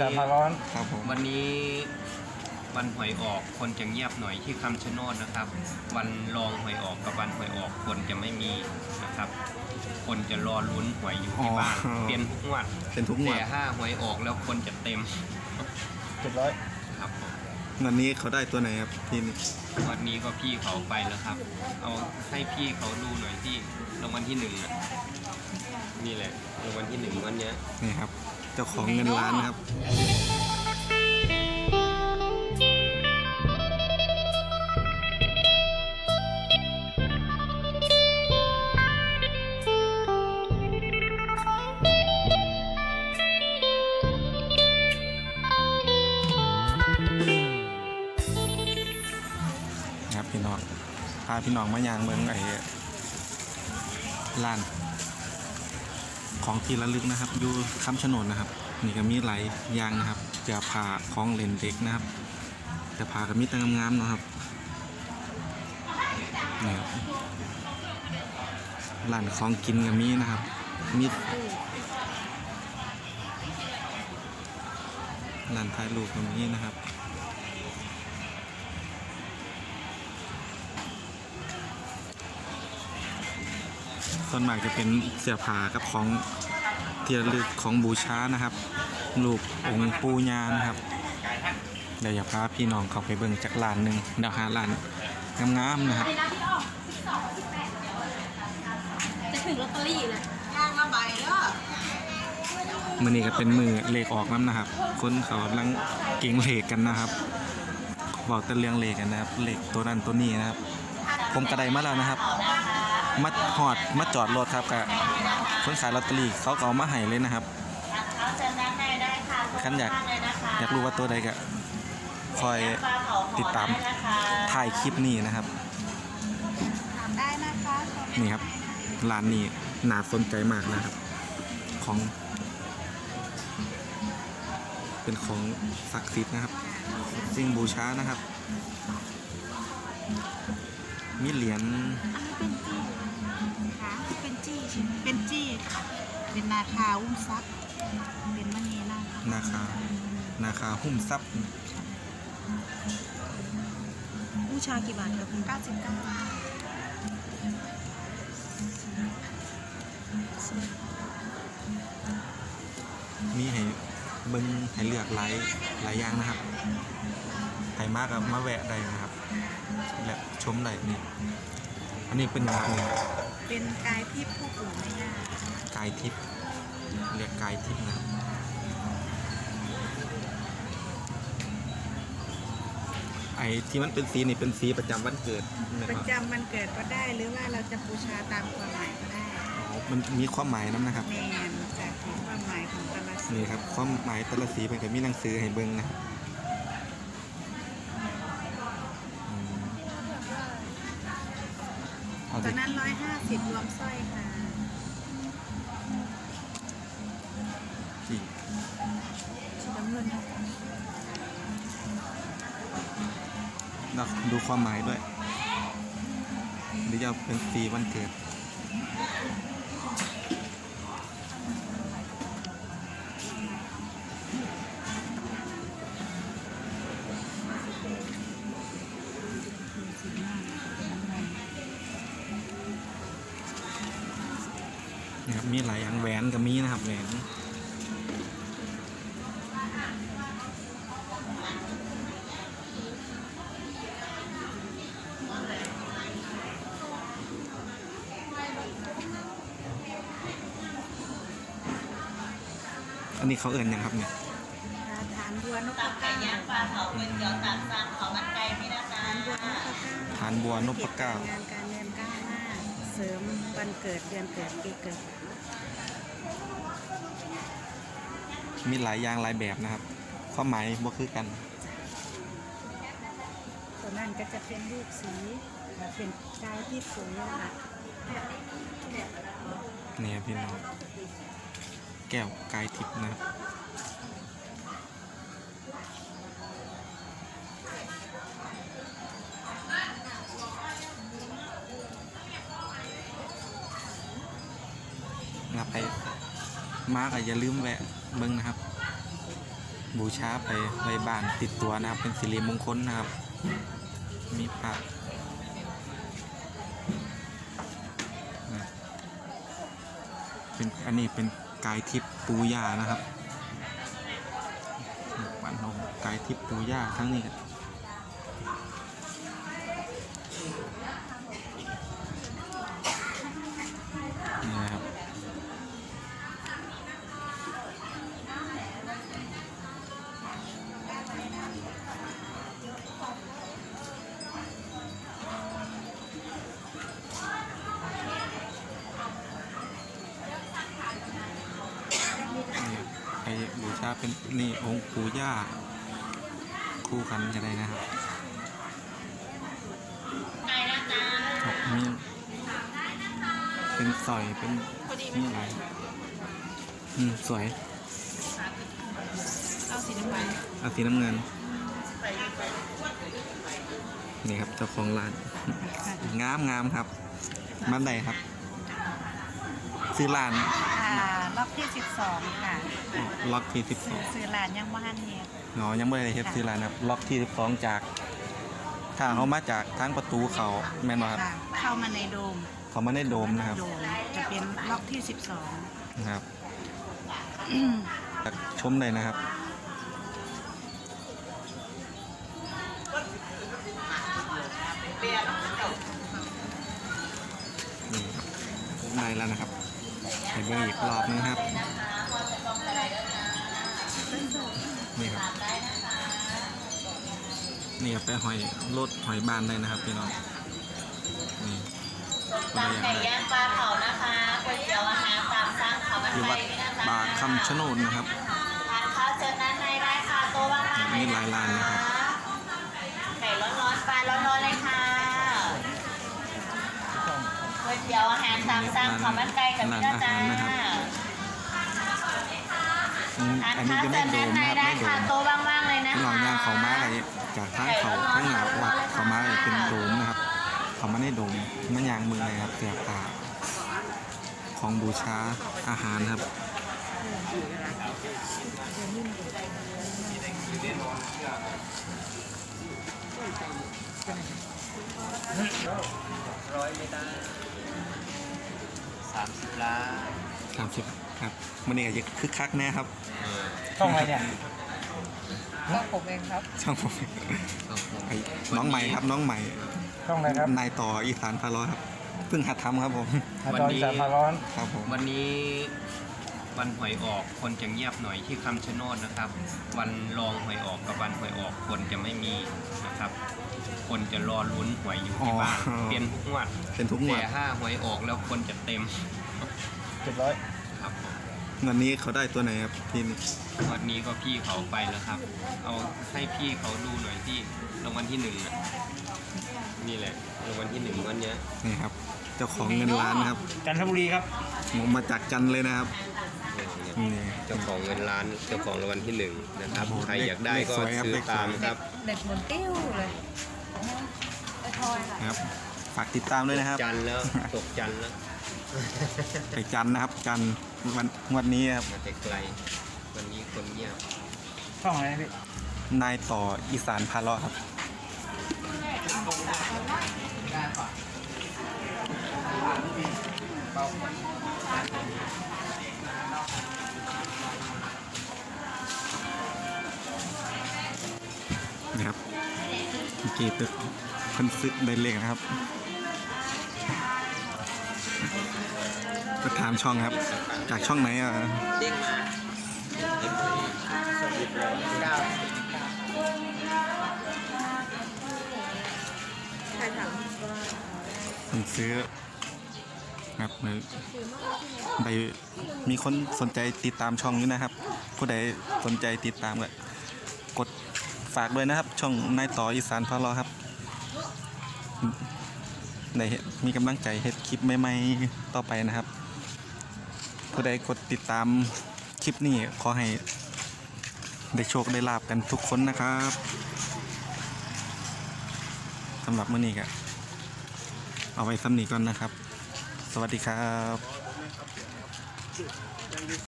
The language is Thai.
จะมาร้อนครับผมวันนี้วันหวยออกคนจะเงียบหน่อยที่คำชะโนดนะครับ วันรองหวยออกกับวันหวยออกคนจะไม่มีนะครับ คนจะรอลุ้นหวยอยู่ที่บ้านเป็นทุกงวดเป็นทุกงวแต่ดถ้าหวยออกแล้วคนจะเต็มเจ็ดร้อยครับผมวันนี้เขาได้ตัวไหนครับพี่นี่วันนี้ก็พี่เขาไปแล้วครับ เอาให้พี่เขาดูหน่อยที่รางวัลที่หนึ่งน่ะนี่แหละรางวัลที่หนึ่งวันเนี้ย นี่ครับ เจ้าของเงินล้านครับ ครับพี่น้องพาพี่น้องมายางเมืองไอ้ล้าน ของที่ระลึกนะครับอยู่คำชะโนดนะครับ นี่ก็มีหลายอย่างนะครับเสื้อผ้าของเล่นเด็กนะครับเสื้อผ้าก็มีแต่งามๆนะครับนี่ครับร้านของกินก็มีนะครับมีร้านถ่ายรูปก็มีนะครับ ส่วนมากจะเป็นเสื้อผ้ากับของที่ระลึกของบูชานะครับ ลูกองค์ปูญานะครับเดี๋ยวอยากพาพี่น้องเข้าไปเบิ่งจากร้านหนึ่งเดี๋ยวหาร้านงามๆนะครับจะถึงลอตเตอรี่เลยมือนี้ก็เป็นมือเลขออกน้ำนะครับ คนเขากำลังเก่งเลขกันนะครับ บอกแต่เรื่องเลขกันนะครับ เลขตัวนั้นตัวนี้นะครับ ผมกระไดมาแล้วนะครับ มาหอดมาจอดรถครับกับคนขายลอตเตอรี่เขาก็เอามาให้เลยนะครับขันอยากอยากรู้ว่าตัวใดก็คอยติดตามถ่ายคลิปนี้นะครับถามได้นะคะนี่ครับร้านนี้น่าสนใจมากนะครับ ของ เป็นของศักดิ์สิทธิ์นะครับสิ่งบูชานะครับ มีเหรียญค่ะ เป็นจี้ใช่ไหมเป็นจี้ค่ะเป็นนาคาอุ้มซับเป็นมณีนาคนาคานาคาหุ้มทรัพย์บูชากี่บาทครับคุณเก้าสิบเก้ามีให้เบิ้งให้เลือกหลายหลายอย่างนะครับใครมากกับมาแวะได้นะครับ และชมได้นี่ อันนี้เป็นอย่างไรเป็นกายทิพย์ผู้ปู่แม่ย่ากายทิพย์เรียกกายทิพย์นะครับไอ้ที่มันเป็นสีนี่เป็นสีประจำวันเกิดนะปคระรับจำวันเกิดก็ได้หรือว่าเราจะบูชาตามความหมายก็ได้อ๋อมันมีความหมายน้ำนะครับ แมนจากที่ความหมายของแต่ละสิ่งนี่ครับความหมายแต่ละสีเป็นกับมีหนังสือให้เบิ่งนะครับอืม จากนั้นร้อยห้าสิบรวมสร้อยค่ะอีกสีน้ำเงินนะคะเราดูความหมายด้วยหรือจะเป็นสีวันเกิด มีหลายอย่างแหวนก็มีนะครับแหวนอันนี้เขาเอิ่นยังครับเนี่ยฐานบัวนพเก้าปลาเผาเป็นเกี๊ยวตัดสั่งเขามันไก่ไม่ได้ฐานบัวนพเก้าฐานบัว นพเก้างานการเงินก้าวหน้าเสริมวันเกิดเดือนเกิดปีเกิด มีหลายอย่างหลายแบบนะครับ ความหมายบ่คือกัน ตัวนั้นก็จะเป็นรูปสีเป็นกายที่สวยอะเนี่ยพี่น้อง แก้วกายทิพย์นะครับนะครับไปมาก็อย่าลืมแวะ เบิ้งนะครับ บูชาไปไว้บ้านติดตัวนะครับ เป็นสิริมงคลนะครับ มีพระเป็นอันนี้เป็นกายทิพย์ปูย่านะครับ ปั่นเรากายทิพย์ปูย่าทั้งนี้ บูชาเป็นนี่องค์ปู่ย่าคู่กันกันเลยนะครับครับมีเป็นสอยเป็นนี่อะไรอืมสวยเอาสีน้ำมันเอาสีน้ำเงินนี่ครับเจ้าของร้าน งามงามครับบ้านใดครับ ซื้อร้านอ่ารอบที่12ค่ะ ล็อกที่สิบสองซื้อร้านยังบ่ทันเฮ็ดอ๋อยังไม่ได้เฮ็ดซื้อร้านครับล็อกที่สิบสองจากถ้าเขามาจากทางประตูเขาแม่นบ่ครับค่ะเข้ามาในโดมเขามาในโดมนะครับโดมจะเป็นล็อกที่12นะครับจากชมเลยนะครับ นี่ครับได้แล้วนะครับไปเบอร์อีกรอบนึงครับ นี่ครับ นี่ครับไปหอยรถหอยบานได้นะครับพี่น้องนี่ตามไก่ย่างปลาเผานะคะก๋วยเตี๋ยวอาหารตามสั่งข้าวมันที่ไก่วัดนี่นะคะบาคำชะโนดนะครับทานข้าวเชิญด้านในได้ค่ะโต๊ะว่างๆมีหลายร้านนะครับไก่ร้อนๆปลาร้อนๆเลยค่ะก๋วยเตี๋ยวอาหารตามสั่งข้าวมันไก่กับพี่นะจ๊ะร้านอาหารนะครับอืมทานอันนี้ข้าวจะเชิไม่ญโดด้านมในนะครับได้ไม่โดค่ะมโต๊ะว่างๆเลยนะพี่น้คะองย่างเขามาอะไร จากทางเขาทางหนาวัดเขามาอะไรเป็นโดมนะครับ เขามาในโดมมันยางมือเลยครับเสียผ้าของบูชาอาหารครับร้อยไม่ได้สามสิบล้านสามสิบครับมันนี่ก็จะคึกคักแน่ครับช่องอะไรเนี่ย ก็ผมเองครับ ช่องผมไอ้น้องใหม่ครับน้องใหม่ช่องอะไรครับนายต่ออีสานพาร้อยครับเพิ่งหัดทำครับผมอาจารย์อีสานพาร้อน ครับผมวันนี้วันหวยออกคนจะเงียบหน่อยที่คำชะโนดนะครับ วันรองหวยออกกับวันหวยออกคนจะไม่มีนะครับ คนจะรอลุ้นหวยอยู่ที่บ้านเปลี่ยนทุกงวดเป็นทุกงวแต่ดถ้าหวยออกแล้วคนจะเต็มเจ็ดร้อยครับผม วันนี้เขาได้ตัวไหนครับพี่นี่วันนี้ก็พี่เขาไปแล้วครับ เอาให้พี่เขาดูหน่อยที่รางวัลที่หนึ่งน่ะนี่แหละรางวัลที่หนึ่งวันเนี้ย นี่ครับ เจ้าของเงินล้านครับจันทบุรีครับ ผมมาจากจันทร์เลยนะครับ นี่ เจ้าของเงินล้านเจ้าของรางวัลที่หนึ่งนะครับ โอ้โหใครอยากได้ก็เลขสวยครับซื้อเลขสวย ตามครับ เด็กเหมือนติ้วเลยไอ้ทอยค่ะ นะครับ ฝากติดตามด้วยนะครับ จันทร์แล้วตกจันทร์แล้ว ไปจันทร์นะครับ จันทร์วันวันนี้ครับมาแต่ไกล วันนี้คนเงียบช่องอะไรนะพี่นายต่ออีสานพาเลาะครับนะครับเมื่อกี้ตึกเพิ่นซึกได้เลขนะครับ ถามช่องครับ จากช่องไหนอะใครถามผมซื้อครับมือใดมีคนสนใจติดตามช่องนี้นะครับ ผู้ใดสนใจติดตามก็กดฝากด้วยนะครับ ช่องนายต่ออีสานพาเลาะครับได้เฮ็ดมีกำลังใจเฮ็ดคลิปใหม่ๆต่อไปนะครับ ผู้ใดกดติดตามคลิปนี้ขอให้ได้โชคได้ลาบกันทุกคนนะครับสำหรับมื้อนี้ก็เอาไว้ซ้ำนี้ก่อนนะครับ สวัสดีครับ